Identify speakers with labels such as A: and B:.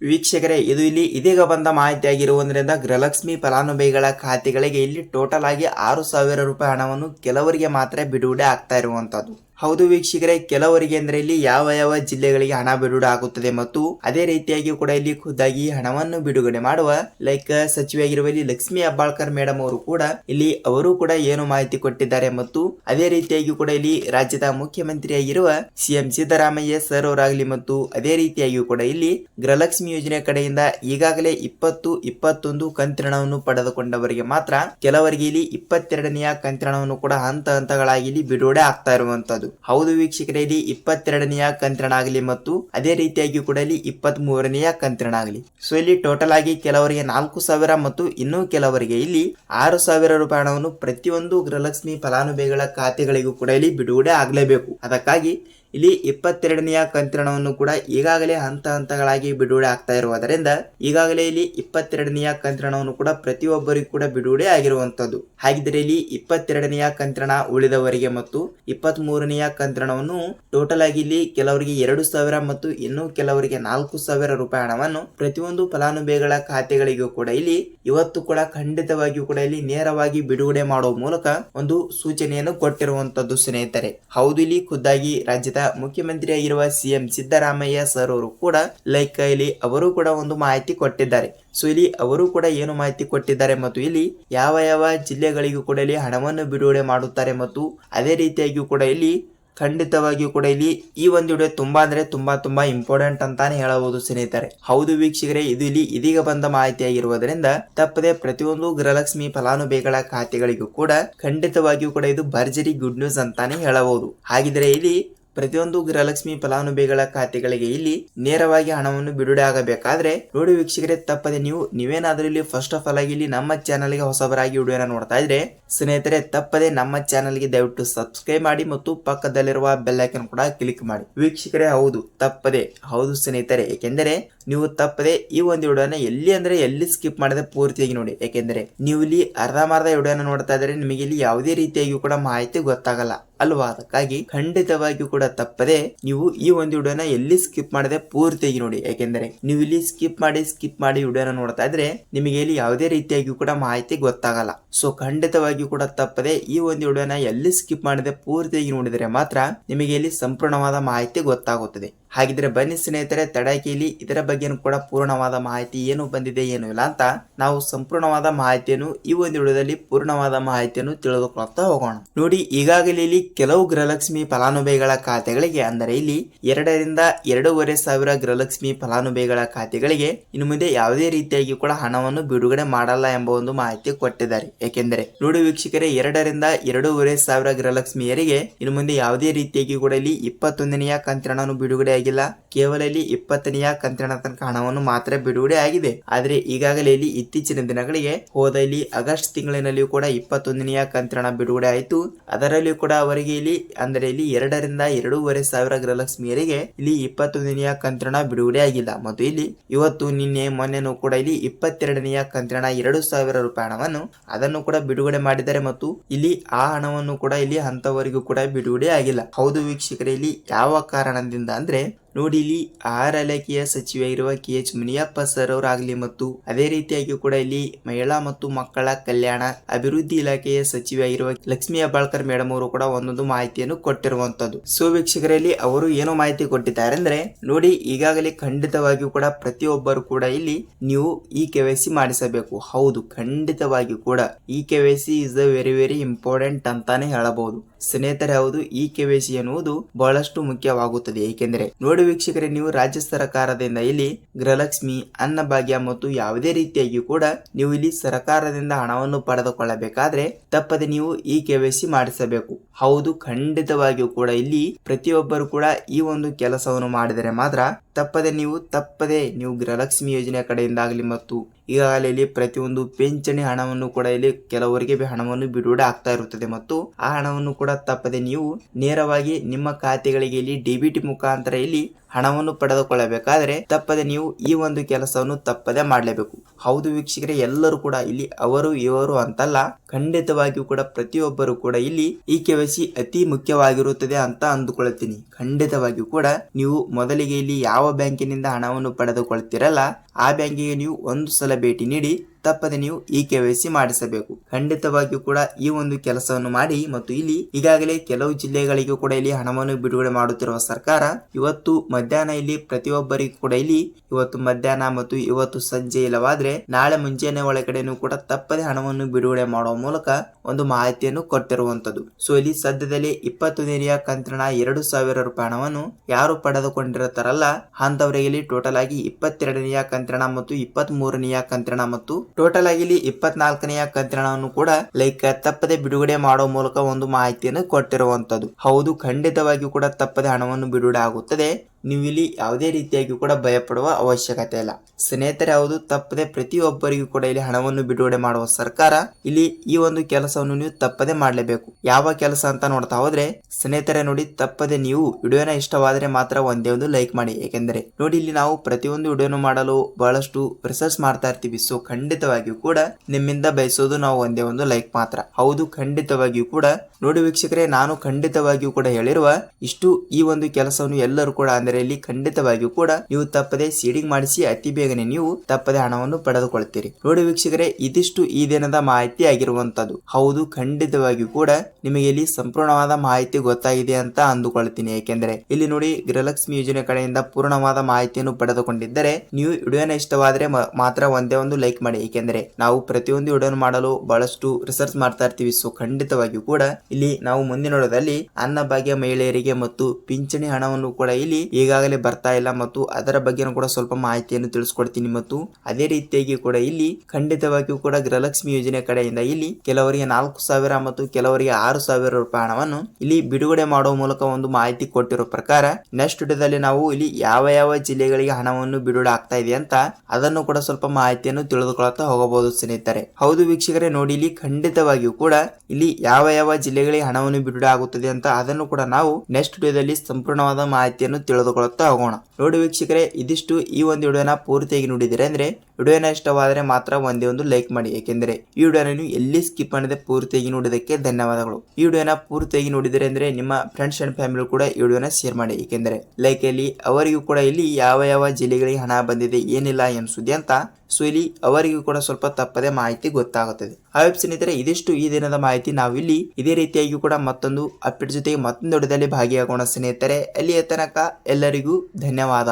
A: ವೀಕ್ಷಕರೇ, ಇದು ಇಲ್ಲಿ ಇದೀಗ ಬಂದ ಮಾಹಿತಿ ಆಗಿರುವುದರಿಂದ ಗೃಹಲಕ್ಷ್ಮಿ ಫಲಾನುಭವಿಗಳ ಖಾತೆಗಳಿಗೆ ಇಲ್ಲಿ ಟೋಟಲ್ ಆಗಿ ಆರು ಸಾವಿರ ರೂಪಾಯಿ ಹಣವನ್ನು ಕೆಲವರಿಗೆ ಮಾತ್ರ ಬಿಡುಗಡೆ ಆಗ್ತಾ ಇರುವಂತದ್ದು ಹೌದು ವೀಕ್ಷಕರೇ, ಕೆಲವರಿಗೆ ಅಂದರೆ ಇಲ್ಲಿ ಯಾವ ಯಾವ ಜಿಲ್ಲೆಗಳಿಗೆ ಹಣ ಬಿಡುಗಡೆ ಆಗುತ್ತದೆ ಮತ್ತು ಅದೇ ರೀತಿಯಾಗಿ ಕೂಡ ಇಲ್ಲಿ ಖುದ್ದಾಗಿ ಹಣವನ್ನು ಬಿಡುಗಡೆ ಮಾಡುವ ಲೈಕ್ ಸಚಿವೆಯಾಗಿರುವ ಇಲ್ಲಿ ಲಕ್ಷ್ಮಿ ಅಬ್ಬಾಳ್ಕರ್ ಮೇಡಮ್ ಅವರು ಕೂಡ ಇಲ್ಲಿ ಅವರು ಕೂಡ ಏನು ಮಾಹಿತಿ ಕೊಟ್ಟಿದ್ದಾರೆ ಮತ್ತು ಅದೇ ರೀತಿಯಾಗಿ ಕೂಡ ಇಲ್ಲಿ ರಾಜ್ಯದ ಮುಖ್ಯಮಂತ್ರಿಯಾಗಿರುವ ಸಿಎಂ ಸಿದ್ದರಾಮಯ್ಯ ಸರ್ ಅವರಾಗಲಿ ಮತ್ತು ಅದೇ ರೀತಿಯಾಗಿ ಕೂಡ ಇಲ್ಲಿ ಗೃಹಲಕ್ಷ್ಮಿ ಯೋಜನೆ ಕಡೆಯಿಂದ ಈಗಾಗಲೇ ಇಪ್ಪತ್ತು, ಇಪ್ಪತ್ತೊಂದು ಕಂತ್ರಣವನ್ನು ಪಡೆದುಕೊಂಡವರಿಗೆ ಮಾತ್ರ ಕೆಲವರಿಗೆ ಇಲ್ಲಿ ಇಪ್ಪತ್ತೆರಡನೆಯ ಕಂತ್ರಣವನ್ನು ಕೂಡ ಹಂತ ಹಂತಗಳಾಗಿ ಇಲ್ಲಿ ಬಿಡುಗಡೆ ಆಗ್ತಾ ಇರುವಂತದ್ದು. ಹೌದು. ವೀಕ್ಷಕರೇ ಇಲ್ಲಿ ಇಪ್ಪತ್ತೆರಡನೆಯ ಕಂತ್ರಣ ಆಗಲಿ ಮತ್ತು ಅದೇ ರೀತಿಯಾಗಿ ಕೂಡ ಇಲ್ಲಿ ಇಪ್ಪತ್ತ್ ಮೂರನೆಯ ಕಂತ್ರಣ ಆಗಲಿ ಸೊ ಇಲ್ಲಿ ಟೋಟಲ್ ಆಗಿ ಕೆಲವರಿಗೆ ನಾಲ್ಕು ಸಾವಿರ ಮತ್ತು ಇನ್ನೂ ಕೆಲವರಿಗೆ ಇಲ್ಲಿ ಆರು ಸಾವಿರ ರೂಪಾಯಿ ಹಣವನ್ನು ಪ್ರತಿಯೊಂದು ಗೃಹಲಕ್ಷ್ಮಿ ಫಲಾನುಭವಿಗಳ ಖಾತೆಗಳಿಗೂ ಕೂಡ ಇಲ್ಲಿ ಬಿಡುಗಡೆ ಆಗಲೇಬೇಕು. ಅದಕ್ಕಾಗಿ ಇಲ್ಲಿ ಇಪ್ಪತ್ತೆರಡನೆಯ ಕಂತಿರಣವನ್ನು ಕೂಡ ಈಗಾಗಲೇ ಹಂತ ಹಂತಗಳಾಗಿ ಬಿಡುಗಡೆ ಆಗ್ತಾ ಇರುವುದರಿಂದ ಈಗಾಗಲೇ ಇಲ್ಲಿ ಇಪ್ಪತ್ತೆರಡನೆಯ ಕಂತಿರಣವನ್ನು ಕೂಡ ಪ್ರತಿಯೊಬ್ಬರಿಗೂ ಕೂಡ ಬಿಡುಗಡೆ ಆಗಿರುವಂತದ್ದು. ಹಾಗಿದ್ರೆ ಇಲ್ಲಿ ಇಪ್ಪತ್ತೆರಡನೆಯ ಕಂತಿರಣ ಉಳಿದವರಿಗೆ ಮತ್ತು ಇಪ್ಪತ್ತ್ ಮೂರನೆಯ ಕಂತಿರಣವನ್ನು ಟೋಟಲ್ ಆಗಿ ಇಲ್ಲಿ ಕೆಲವರಿಗೆ ಎರಡು ಸಾವಿರ ಮತ್ತು ಇನ್ನು ಕೆಲವರಿಗೆ ನಾಲ್ಕು ಸಾವಿರ ರೂಪಾಯಿ ಹಣವನ್ನು ಪ್ರತಿಯೊಂದು ಫಲಾನುಭವಿಗಳ ಖಾತೆಗಳಿಗೂ ಕೂಡ ಇಲ್ಲಿ ಇವತ್ತು ಕೂಡ ಖಂಡಿತವಾಗಿಯೂ ಕೂಡ ಇಲ್ಲಿ ನೇರವಾಗಿ ಬಿಡುಗಡೆ ಮಾಡುವ ಮೂಲಕ ಒಂದು ಸೂಚನೆಯನ್ನು ಕೊಟ್ಟಿರುವಂತದ್ದು ಸ್ನೇಹಿತರೆ. ಹೌದು, ಇಲ್ಲಿ ಖುದ್ದಾಗಿ ರಾಜ್ಯದ ಮುಖ್ಯಮಂತ್ರಿಯಾಗಿರುವ ಸಿಎಂ ಸಿದ್ದರಾಮಯ್ಯ ಸರ್ ಅವರು ಕೂಡ ಲೈಕ್ ಇಲ್ಲಿ ಅವರು ಕೂಡ ಒಂದು ಮಾಹಿತಿ ಕೊಟ್ಟಿದ್ದಾರೆ. ಸೊ, ಇಲ್ಲಿ ಅವರು ಕೂಡ ಏನು ಮಾಹಿತಿ ಕೊಟ್ಟಿದ್ದಾರೆ ಮತ್ತು ಇಲ್ಲಿ ಯಾವ ಯಾವ ಜಿಲ್ಲೆಗಳಿಗೂ ಕೂಡ ಇಲ್ಲಿ ಹಣವನ್ನು ಬಿಡುಗಡೆ ಮಾಡುತ್ತಾರೆ ಮತ್ತು ಅದೇ ರೀತಿಯಾಗಿಯೂ ಕೂಡ ಇಲ್ಲಿ ಖಂಡಿತವಾಗಿಯೂ ಕೂಡ ಇಲ್ಲಿ ಈ ಒಂದು ವಿಡಿಯೋ ತುಂಬಾ ಅಂದ್ರೆ ತುಂಬಾ ತುಂಬಾ ಇಂಪಾರ್ಟೆಂಟ್ ಅಂತಾನೆ ಹೇಳಬಹುದು ಸ್ನೇಹಿತರೆ. ಹೌದು ವೀಕ್ಷಕರೇ, ಇದು ಇಲ್ಲಿ ಇದೀಗ ಬಂದ ಮಾಹಿತಿ ಆಗಿರುವುದರಿಂದ ತಪ್ಪದೆ ಪ್ರತಿಯೊಂದು ಗೃಹಲಕ್ಷ್ಮಿ ಫಲಾನುಭವಿಗಳ ಖಾತೆಗಳಿಗೂ ಕೂಡ ಖಂಡಿತವಾಗಿಯೂ ಕೂಡ ಇದು ಭರ್ಜರಿ ಗುಡ್ ನ್ಯೂಸ್ ಅಂತಾನೆ ಹೇಳಬಹುದು. ಹಾಗಿದ್ರೆ ಇಲ್ಲಿ ಪ್ರತಿಯೊಂದು ಗೃಹಲಕ್ಷ್ಮಿ ಫಲಾನುಭವಿಗಳ ಖಾತೆಗಳಿಗೆ ಇಲ್ಲಿ ನೇರವಾಗಿ ಹಣವನ್ನು ಬಿಡುಗಡೆ ಆಗಬೇಕಾದ್ರೆ ನೋಡಿ ವೀಕ್ಷಕರೇ, ತಪ್ಪದೆ ನೀವು ನೀವೇನಾದ್ರೂ ಇಲ್ಲಿ ಫಸ್ಟ್ ಆಫ್ ಆಲ್ ಆಗಿ ಇಲ್ಲಿ ನಮ್ಮ ಚಾನಲ್ಗೆ ಹೊಸಬರಾಗಿ ವಿಡಿಯೋನ ನೋಡ್ತಾ ಇದ್ರೆ, ಸ್ನೇಹಿತರೆ, ತಪ್ಪದೆ ನಮ್ಮ ಚಾನಲ್ಗೆ ದಯವಿಟ್ಟು ಸಬ್ಸ್ಕ್ರೈಬ್ ಮಾಡಿ ಮತ್ತು ಪಕ್ಕದಲ್ಲಿರುವ ಬೆಲ್ ಐಕನ್ ಕೂಡ ಕ್ಲಿಕ್ ಮಾಡಿ. ವೀಕ್ಷಕರೇ, ಹೌದು, ತಪ್ಪದೆ, ಹೌದು ಸ್ನೇಹಿತರೆ, ಏಕೆಂದರೆ ನೀವು ತಪ್ಪದೆ ಈ ಒಂದು ವಿಡಿಯೋನ ಎಲ್ಲಿ ಅಂದ್ರೆ ಎಲ್ಲಿ ಸ್ಕಿಪ್ ಮಾಡದೆ ಪೂರ್ತಿಯಾಗಿ ನೋಡಿ. ಏಕೆಂದರೆ ನೀವು ಇಲ್ಲಿ ಅರ್ಧ ಮಾರ್ಧ ವಿಡಿಯೋನ ನೋಡ್ತಾ ಇದ್ರೆ ನಿಮಗೆ ಇಲ್ಲಿ ಯಾವುದೇ ರೀತಿಯಾಗಿ ಕೂಡ ಮಾಹಿತಿ ಗೊತ್ತಾಗಲ್ಲ. ಅಲ್ವಾ? ಅದಕ್ಕಾಗಿ ಖಂಡಿತವಾಗಿಯೂ ಕೂಡ ತಪ್ಪದೆ ನೀವು ಈ ಒಂದು ವಿಡಿಯೋನ ಎಲ್ಲಿ ಸ್ಕಿಪ್ ಮಾಡದೆ ಪೂರ್ತಿಯಾಗಿ ನೋಡಿ. ಯಾಕೆಂದ್ರೆ ನೀವು ಇಲ್ಲಿ ಸ್ಕಿಪ್ ಮಾಡಿ ಸ್ಕಿಪ್ ಮಾಡಿ ವಿಡಿಯೋನ ನೋಡ್ತಾ ಇದ್ರೆ ನಿಮಗೆ ಇಲ್ಲಿ ಯಾವುದೇ ರೀತಿಯಾಗಿಯೂ ಕೂಡ ಮಾಹಿತಿ ಗೊತ್ತಾಗಲ್ಲ. ಸೊ ಖಂಡಿತವಾಗಿಯೂ ಕೂಡ ತಪ್ಪದೆ ಈ ಒಂದು ವಿಡಿಯೋನ ಎಲ್ಲಿ ಸ್ಕಿಪ್ ಮಾಡದೆ ಪೂರ್ತಿಯಾಗಿ ನೋಡಿದರೆ ಮಾತ್ರ ನಿಮಗೆ ಇಲ್ಲಿ ಸಂಪೂರ್ಣವಾದ ಮಾಹಿತಿ ಗೊತ್ತಾಗುತ್ತದೆ. ಹಾಗಿದ್ರೆ ಬನ್ನಿ ಸ್ನೇಹಿತರೆ ತಡಾಕಿಯಲ್ಲಿ ಇದರ ಬಗ್ಗೆನೂ ಕೂಡ ಪೂರ್ಣವಾದ ಮಾಹಿತಿ ಏನು ಬಂದಿದೆ ಏನು ಇಲ್ಲ ಅಂತ ನಾವು ಸಂಪೂರ್ಣವಾದ ಮಾಹಿತಿಯನ್ನು ಈ ಒಂದು ವಿಡಿಯೋದಲ್ಲಿ ಪೂರ್ಣವಾದ ಮಾಹಿತಿಯನ್ನು ತಿಳಿದುಕೊಳ್ತಾ ಹೋಗೋಣ. ನೋಡಿ, ಈಗಾಗಲೇ ಇಲ್ಲಿ ಕೆಲವು ಗೃಹಲಕ್ಷ್ಮಿ ಫಲಾನುಭವಿಗಳ ಖಾತೆಗಳಿಗೆ, ಅಂದರೆ ಇಲ್ಲಿ ಎರಡರಿಂದ ಎರಡೂವರೆ ಸಾವಿರ ಗೃಹಲಕ್ಷ್ಮಿ ಫಲಾನುಭವಿಗಳ ಖಾತೆಗಳಿಗೆ ಇನ್ನು ಮುಂದೆ ಯಾವುದೇ ರೀತಿಯಾಗಿ ಕೂಡ ಹಣವನ್ನು ಬಿಡುಗಡೆ ಮಾಡಲ್ಲ ಎಂಬ ಒಂದು ಮಾಹಿತಿ ಕೊಟ್ಟಿದ್ದಾರೆ. ಏಕೆಂದರೆ, ನೋಡಿ ವೀಕ್ಷಕರೇ, ಎರಡರಿಂದ ಎರಡೂವರೆ ಸಾವಿರ ಗೃಹಲಕ್ಷ್ಮಿಯರಿಗೆ ಇನ್ನು ಮುಂದೆ ಯಾವುದೇ ರೀತಿಯಾಗಿ ಕೂಡ ಇಲ್ಲಿ ಇಪ್ಪತ್ತೊಂದನೆಯ ಕಂತಿನ ಬಿಡುಗಡೆ ಆಗಿಲ್ಲ. ಕೇವಲ ಇಲ್ಲಿ ಇಪ್ಪತ್ತನೆಯ ಕಂತಿನ ತನಕ ಹಣವನ್ನು ಮಾತ್ರ ಬಿಡುಗಡೆ ಆಗಿದೆ. ಆದರೆ ಈಗಾಗಲೇ ಇಲ್ಲಿ ಇತ್ತೀಚಿನ ದಿನಗಳಿಗೆ ಹೋದ ಇಲ್ಲಿ ಆಗಸ್ಟ್ ತಿಂಗಳಿನಲ್ಲಿಯೂ ಕೂಡ ಇಪ್ಪತ್ತೊಂದನೆಯ ಕಂತಿನ ಬಿಡುಗಡೆ ಆಯಿತು. ಅದರಲ್ಲಿಯೂ ಕೂಡ ಅವರಿಗೆ ಇಲ್ಲಿ, ಅಂದರೆ ಇಲ್ಲಿ ಎರಡರಿಂದ ಎರಡೂವರೆ ಸಾವಿರ ಗೃಹಲಕ್ಷ್ಮಿಯರಿಗೆ ಇಲ್ಲಿ ಇಪ್ಪತ್ತೊಂದನೆಯ ಕಂತ್ರಣ ಬಿಡುಗಡೆ ಆಗಿಲ್ಲ. ಮತ್ತು ಇಲ್ಲಿ ಇವತ್ತು ನಿನ್ನೆ ಮೊನ್ನೆನೂ ಕೂಡ ಇಲ್ಲಿ ಇಪ್ಪತ್ತೆರಡನೆಯ ಕಂತ್ರಣ ಎರಡು ಸಾವಿರ ರೂಪಾಯಿ ಹಣವನ್ನು ಅದನ್ನು ಕೂಡ ಬಿಡುಗಡೆ ಮಾಡಿದ್ದಾರೆ. ಮತ್ತು ಇಲ್ಲಿ ಆ ಹಣವನ್ನು ಕೂಡ ಇಲ್ಲಿ ಹಂತವರೆಗೂ ಕೂಡ ಬಿಡುಗಡೆ ಆಗಿಲ್ಲ. ಹೌದು ವೀಕ್ಷಕರೇ, ಇಲ್ಲಿ ಯಾವ ಕಾರಣದಿಂದ ಅಂದ್ರೆ ನೋಡಿ ಇಲ್ಲಿ ಆಹಾರ ಇಲಾಖೆಯ ಸಚಿವರಾಗಿರುವ ಕೆ. ಎಚ್. ಮುನಿಯಪ್ಪ ಸರ್ ಅವರಾಗಲಿ ಮತ್ತು ಅದೇ ರೀತಿಯಾಗಿ ಕೂಡ ಇಲ್ಲಿ ಮಹಿಳಾ ಮತ್ತು ಮಕ್ಕಳ ಕಲ್ಯಾಣ ಅಭಿವೃದ್ಧಿ ಇಲಾಖೆಯ ಸಚಿವರಾಗಿರುವ ಲಕ್ಷ್ಮೀ ಹೆಬ್ಬಾಳ್ಕರ್ ಮೇಡಮ್ ಅವರು ಕೂಡ ಒಂದೊಂದು ಮಾಹಿತಿಯನ್ನು ಕೊಟ್ಟಿರುವಂತದ್ದು ಸೊ ವೀಕ್ಷಕರಲ್ಲಿ ಅವರು ಏನು ಮಾಹಿತಿ ಕೊಟ್ಟಿದ್ದಾರೆ ಅಂದ್ರೆ, ನೋಡಿ, ಈಗಾಗಲೇ ಖಂಡಿತವಾಗಿಯೂ ಕೂಡ ಪ್ರತಿಯೊಬ್ಬರು ಕೂಡ ಇಲ್ಲಿ ನೀವು ಈ ಕೆ ಮಾಡಿಸಬೇಕು. ಹೌದು, ಖಂಡಿತವಾಗಿಯೂ ಕೂಡ ಈ K Y C is a very very important ಅಂತಾನೆ ಹೇಳಬಹುದು. ಸ್ನೇಹಿತರೆ, ಹೌದು, ಈ ಕೆ ಎನ್ನುವುದು ಬಹಳಷ್ಟು ಮುಖ್ಯವಾಗುತ್ತದೆ. ಏಕೆಂದರೆ, ನೋಡಿ ವೀಕ್ಷಕರೇ, ನೀವು ರಾಜ್ಯ ಸರ್ಕಾರದಿಂದ ಇಲ್ಲಿ ಗೃಹಲಕ್ಷ್ಮಿ, ಅನ್ನಭಾಗ್ಯ ಮತ್ತು ಯಾವುದೇ ರೀತಿಯಾಗಿ ಕೂಡ ನೀವು ಇಲ್ಲಿ ಸರ್ಕಾರದಿಂದ ಹಣವನ್ನು ಪಡೆದುಕೊಳ್ಳಬೇಕಾದ್ರೆ ತಪ್ಪದೆ ನೀವು ಈ ಕೆ ಮಾಡಿಸಬೇಕು. ಹೌದು, ಖಂಡಿತವಾಗಿಯೂ ಕೂಡ ಇಲ್ಲಿ ಪ್ರತಿಯೊಬ್ಬರು ಕೂಡ ಈ ಒಂದು ಕೆಲಸವನ್ನು ಮಾಡಿದರೆ ಮಾತ್ರ ತಪ್ಪದೆ ನೀವು ತಪ್ಪದೆ ನೀವು ಗೃಹಲಕ್ಷ್ಮಿ ಯೋಜನೆ ಕಡೆಯಿಂದಾಗಲಿ ಮತ್ತು ಈಗಾಗಲೇ ಇಲ್ಲಿ ಪ್ರತಿಯೊಂದು ಪಿಂಚಣಿ ಹಣವನ್ನು ಕೂಡ ಇಲ್ಲಿ ಕೆಲವರಿಗೆ ಹಣವನ್ನು ಬಿಡುಗಡೆ ಆಗ್ತಾ ಇರುತ್ತದೆ. ಮತ್ತು ಆ ಹಣವನ್ನು ಕೂಡ ತಪ್ಪದೆ ನೀವು ನೇರವಾಗಿ ನಿಮ್ಮ ಖಾತೆಗಳಿಗೆ ಇಲ್ಲಿ ಡಿಬಿಟಿ ಮುಖಾಂತರ ಇಲ್ಲಿ ಹಣವನ್ನು ಪಡೆದುಕೊಳ್ಳಬೇಕಾದ್ರೆ ತಪ್ಪದೆ ನೀವು ಈ ಒಂದು ಕೆಲಸವನ್ನು ತಪ್ಪದೆ ಮಾಡಲೇಬೇಕು. ಹೌದು ವೀಕ್ಷಕರೇ, ಎಲ್ಲರೂ ಕೂಡ ಇಲ್ಲಿ ಅವರು, ಇವರು ಅಂತಲ್ಲ, ಖಂಡಿತವಾಗಿಯೂ ಕೂಡ ಪ್ರತಿಯೊಬ್ಬರು ಕೂಡ ಇಲ್ಲಿ ಈ ಕೆವಸಿ ಅತಿ ಮುಖ್ಯವಾಗಿರುತ್ತದೆ ಅಂತ ಅಂದುಕೊಳ್ಳುತ್ತೀನಿ ಖಂಡಿತವಾಗಿಯೂ ಕೂಡ ನೀವು ಮೊದಲಿಗೆ ಇಲ್ಲಿ ಯಾವ ಬ್ಯಾಂಕಿನಿಂದ ಹಣವನ್ನು ಪಡೆದುಕೊಳ್ತೀರಲ್ಲ ಆ ಬ್ಯಾಂಕಿಗೆ ನೀವು ಒಂದು ಸಲ ಭೇಟಿ ನೀಡಿ ತಪ್ಪದೆ ನೀವು ಈ ಕೆ ಮಾಡಿಸಬೇಕು. ಖಂಡಿತವಾಗಿಯೂ ಕೂಡ ಈ ಒಂದು ಕೆಲಸವನ್ನು ಮಾಡಿ ಮತ್ತು ಇಲ್ಲಿ ಈಗಾಗಲೇ ಕೆಲವು ಜಿಲ್ಲೆಗಳಿಗೂ ಕೂಡ ಇಲ್ಲಿ ಹಣವನ್ನು ಬಿಡುಗಡೆ ಮಾಡುತ್ತಿರುವ ಸರ್ಕಾರ, ಇವತ್ತು ಮಧ್ಯಾಹ್ನ ಇಲ್ಲಿ ಪ್ರತಿಯೊಬ್ಬರಿಗೂ ಕೂಡ ಇಲ್ಲಿ ಇವತ್ತು ಮಧ್ಯಾಹ್ನ ಮತ್ತು ಇವತ್ತು ಸಂಜೆ ಇಲ್ಲವಾದ್ರೆ ನಾಳೆ ಮುಂಜಾನೆ ಒಳಗಡೆನೂ ಕೂಡ ತಪ್ಪದೆ ಹಣವನ್ನು ಬಿಡುಗಡೆ ಮಾಡುವ ಮೂಲಕ ಒಂದು ಮಾಹಿತಿಯನ್ನು ಕೊಟ್ಟಿರುವಂತದ್ದು ಸೊ, ಇಲ್ಲಿ ಸದ್ಯದಲ್ಲಿ ಇಪ್ಪತ್ತೊಂದನೆಯ ಕಂತ್ರಣ ಎರಡು ಸಾವಿರ ರೂಪಾಯಿ ಹಣವನ್ನು ಯಾರು ಪಡೆದುಕೊಂಡಿರುತ್ತಾರಲ್ಲ ಅಂತವರಿಗೆ ಇಲ್ಲಿ ಟೋಟಲ್ ಆಗಿ ಇಪ್ಪತ್ತೆರಡನೆಯ ಕಂತ್ರಣ ಮತ್ತು ಇಪ್ಪತ್ತ್ ಮೂರನೆಯ ಕಂತಿನ ಮತ್ತು ಟೋಟಲ್ ಆಗಿ ಇಲ್ಲಿ ಇಪ್ಪತ್ನಾಲ್ಕನೆಯ ಕಂತಿನವನ್ನು ಕೂಡ ಲೈಕ್ ತಪ್ಪದೆ ಬಿಡುಗಡೆ ಮಾಡುವ ಮೂಲಕ ಒಂದು ಮಾಹಿತಿಯನ್ನು ಕೊಟ್ಟಿರುವಂತದ್ದು. ಹೌದು, ಖಂಡಿತವಾಗಿಯೂ ಕೂಡ ತಪ್ಪದೆ ಹಣವನ್ನು ಬಿಡುಗಡೆ ಆಗುತ್ತದೆ. ನೀವು ಇಲ್ಲಿ ಯಾವುದೇ ರೀತಿಯಾಗಿ ಕೂಡ ಭಯಪಡುವ ಅವಶ್ಯಕತೆ ಇಲ್ಲ. ಸ್ನೇಹಿತರೆ ಯಾವುದು ತಪ್ಪದೆ ಪ್ರತಿಯೊಬ್ಬರಿಗೂ ಕೂಡ ಇಲ್ಲಿ ಹಣವನ್ನು ಬಿಡುಗಡೆ ಮಾಡುವ ಸರ್ಕಾರ ಇಲ್ಲಿ ಈ ಒಂದು ಕೆಲಸವನ್ನು ನೀವು ತಪ್ಪದೆ ಮಾಡಲೇಬೇಕು. ಯಾವ ಕೆಲಸ ಅಂತ ನೋಡ್ತಾ ಹೋದ್ರೆ, ಸ್ನೇಹಿತರೆ ನೋಡಿ, ತಪ್ಪದೆ ನೀವು ವಿಡಿಯೋನ ಇಷ್ಟವಾದರೆ ಮಾತ್ರ ಒಂದೇ ಒಂದು ಲೈಕ್ ಮಾಡಿ. ಏಕೆಂದರೆ, ನೋಡಿ, ಇಲ್ಲಿ ನಾವು ಪ್ರತಿಯೊಂದು ವಿಡಿಯೋನು ಮಾಡಲು ಬಹಳಷ್ಟು ರಿಸರ್ಚ್ ಮಾಡ್ತಾ ಇರ್ತೀವಿ. ಸೊ ಖಂಡಿತವಾಗಿಯೂ ಕೂಡ ನಿಮ್ಮಿಂದ ಬಯಸೋದು ನಾವು ಒಂದೇ ಒಂದು ಲೈಕ್ ಮಾತ್ರ. ಹೌದು, ಖಂಡಿತವಾಗಿಯೂ ಕೂಡ ನೋಡಿ ವೀಕ್ಷಕರೇ, ನಾನು ಖಂಡಿತವಾಗಿಯೂ ಕೂಡ ಹೇಳಿರುವ ಇಷ್ಟು ಈ ಒಂದು ಕೆಲಸವನ್ನು ಎಲ್ಲರೂ ಕೂಡ ಅಂದರೆ ಇಲ್ಲಿ ಖಂಡಿತವಾಗಿಯೂ ಕೂಡ ನೀವು ತಪ್ಪದೆ ಸೀಡಿಂಗ್ ಮಾಡಿಸಿ ಅತಿ ಬೇಗನೆ ನೀವು ತಪ್ಪದೆ ಹಣವನ್ನು ಪಡೆದುಕೊಳ್ತೀರಿ. ನೋಡಿ ವೀಕ್ಷಕರೇ, ಇದಿಷ್ಟು ಈ ದಿನದ ಮಾಹಿತಿ ಆಗಿರುವಂತದ್ದು ಹೌದು, ಖಂಡಿತವಾಗಿಯೂ ಕೂಡ ನಿಮಗೆ ಇಲ್ಲಿ ಸಂಪೂರ್ಣವಾದ ಮಾಹಿತಿ ಗೊತ್ತಾಗಿದೆ ಅಂತ ಅಂದುಕೊಳ್ತೀನಿ. ಏಕೆಂದರೆ ಇಲ್ಲಿ ನೋಡಿ ಗೃಹಲಕ್ಷ್ಮಿ ಯೋಜನೆ ಕಡೆಯಿಂದ ಪೂರ್ಣವಾದ ಮಾಹಿತಿಯನ್ನು ಪಡೆದುಕೊಂಡಿದ್ದರೆ ನೀವು ವಿಡಿಯೋನ ಇಷ್ಟವಾದರೆ ಮಾತ್ರ ಒಂದೇ ಒಂದು ಲೈಕ್ ಮಾಡಿ. ಏಕೆಂದರೆ ನಾವು ಪ್ರತಿಯೊಂದು ವಿಡಿಯೋನ ಮಾಡಲು ಬಹಳಷ್ಟು ರಿಸರ್ಚ್ ಮಾಡ್ತಾ ಇರ್ತೀವಿ. ಸೊ ಖಂಡಿತವಾಗಿಯೂ ಕೂಡ ಇಲ್ಲಿ ನಾವು ಮುಂದಿನ ನೋಡೋದಲ್ಲಿ ಅನ್ನಭಾಗ್ಯ ಮಹಿಳೆಯರಿಗೆ ಮತ್ತು ಪಿಂಚಣಿ ಹಣವನ್ನು ಕೂಡ ಇಲ್ಲಿ ಈಗಾಗಲೇ ಬರ್ತಾ ಇಲ್ಲ ಮತ್ತು ಅದರ ಬಗ್ಗೆನೂ ಕೂಡ ಸ್ವಲ್ಪ ಮಾಹಿತಿಯನ್ನು ತಿಳಿಸ್ಕೊಡ್ತೀನಿ ಮತ್ತು ಅದೇ ರೀತಿಯಾಗಿ ಕೂಡ ಇಲ್ಲಿ ಖಂಡಿತವಾಗಿಯೂ ಕೂಡ ಗೃಹಲಕ್ಷ್ಮಿ ಯೋಜನೆ ಕಡೆಯಿಂದ ಇಲ್ಲಿ ಕೆಲವರಿಗೆ ನಾಲ್ಕು ಸಾವಿರ ಮತ್ತು ಕೆಲವರಿಗೆ ಆರು ಸಾವಿರ ರೂಪಾಯಿ ಹಣವನ್ನು ಇಲ್ಲಿ ಬಿಡುಗಡೆ ಮಾಡುವ ಮೂಲಕ ಒಂದು ಮಾಹಿತಿ ಕೊಟ್ಟಿರೋ ಪ್ರಕಾರ ನೆಕ್ಸ್ಟ್ ವಿಡಿಯೋದಲ್ಲಿ ನಾವು ಇಲ್ಲಿ ಯಾವ ಯಾವ ಜಿಲ್ಲೆಗಳಿಗೆ ಹಣವನ್ನು ಬಿಡುಗಡೆ ಆಗ್ತಾ ಇದೆ ಅಂತ ಅದನ್ನು ಕೂಡ ಸ್ವಲ್ಪ ಮಾಹಿತಿಯನ್ನು ತಿಳಿದುಕೊಳ್ಳುತ್ತಾ ಹೋಗಬಹುದು ಸ್ನೇಹಿತರೆ. ಹೌದು ವೀಕ್ಷಕರೇ, ನೋಡಿ ಇಲ್ಲಿ ಖಂಡಿತವಾಗಿಯೂ ಕೂಡ ಇಲ್ಲಿ ಯಾವ ಯಾವ ಜಿಲ್ಲೆಗಳಿಗೆ ಹಣವನ್ನು ಬಿಡುಗಡೆ ಆಗುತ್ತದೆ ಅಂತ ಅದನ್ನು ಕೂಡ ನಾವು ನೆಕ್ಸ್ಟ್ ವಿಡಿಯೋದಲ್ಲಿ ಸಂಪೂರ್ಣವಾದ ಮಾಹಿತಿಯನ್ನು ತಿಳಿದುಕೊಳ್ಳುತ್ತಾ ಹೋಗೋಣ. ನೋಡಿ ವೀಕ್ಷಕರೇ, ಇದಿಷ್ಟು ಈ ಒಂದು ವಿಡಿಯೋನ ಪೂರ್ತಿಯಾಗಿ ನೋಡಿದರೆ ಅಂದ್ರೆ ವಿಡಿಯೋನ ಇಷ್ಟವಾದರೆ ಮಾತ್ರ ಒಂದೇ ಒಂದು ಲೈಕ್ ಮಾಡಿ. ಏಕೆಂದರೆ ಈ ವಿಡಿಯೋನ ನೀವು ಎಲ್ಲಿ ಸ್ಕಿಪ್ ಮಾಡದೆ ಪೂರ್ತಿಯಾಗಿ ನೋಡೋದಕ್ಕೆ ಧನ್ಯವಾದಗಳು. ಈ ವಿಡಿಯೋನ ಪೂರ್ತಿಯಾಗಿ ನೋಡಿದರೆ ಅಂದ್ರೆ ನಿಮ್ಮ ಫ್ರೆಂಡ್ಸ್ ಅಂಡ್ ಫ್ಯಾಮಿಲಿ ಕೂಡ ಈ ವಿಡಿಯೋನ ಶೇರ್ ಮಾಡಿ. ಏಕೆಂದರೆ ಲೈಕ್ ಅಲ್ಲಿ ಅವರಿಗೂ ಕೂಡ ಇಲ್ಲಿ ಯಾವ ಯಾವ ಜಿಲ್ಲೆಗಳಿಗೆ ಹಣ ಬಂದಿದೆ, ಏನಿಲ್ಲ ಎಂಬ ಅಂತ ಸೊ ಇಲ್ಲಿ ಅವರಿಗೂ ಕೂಡ ಸ್ವಲ್ಪ ತಪ್ಪದೆ ಮಾಹಿತಿ ಗೊತ್ತಾಗುತ್ತದೆ. ಹಾಯ್ ಸ್ನೇಹಿತರೆ, ಇದಿಷ್ಟು ಈ ದಿನದ ಮಾಹಿತಿ ನಾವಿಲ್ಲಿ ಇದೇ ರೀತಿಯಾಗಿ ಕೂಡ ಮತ್ತೊಂದು ಅಪ್ಡೇಟ್ ಜೊತೆಗೆ ಮತ್ತೊಂದು ದೊಡ್ಡದಲ್ಲಿ ಭಾಗಿಯಾಗೋಣ ಸ್ನೇಹಿತರೆ. ಅಲ್ಲಿಯ ತನಕ ಎಲ್ಲರಿಗೂ ಧನ್ಯವಾದ.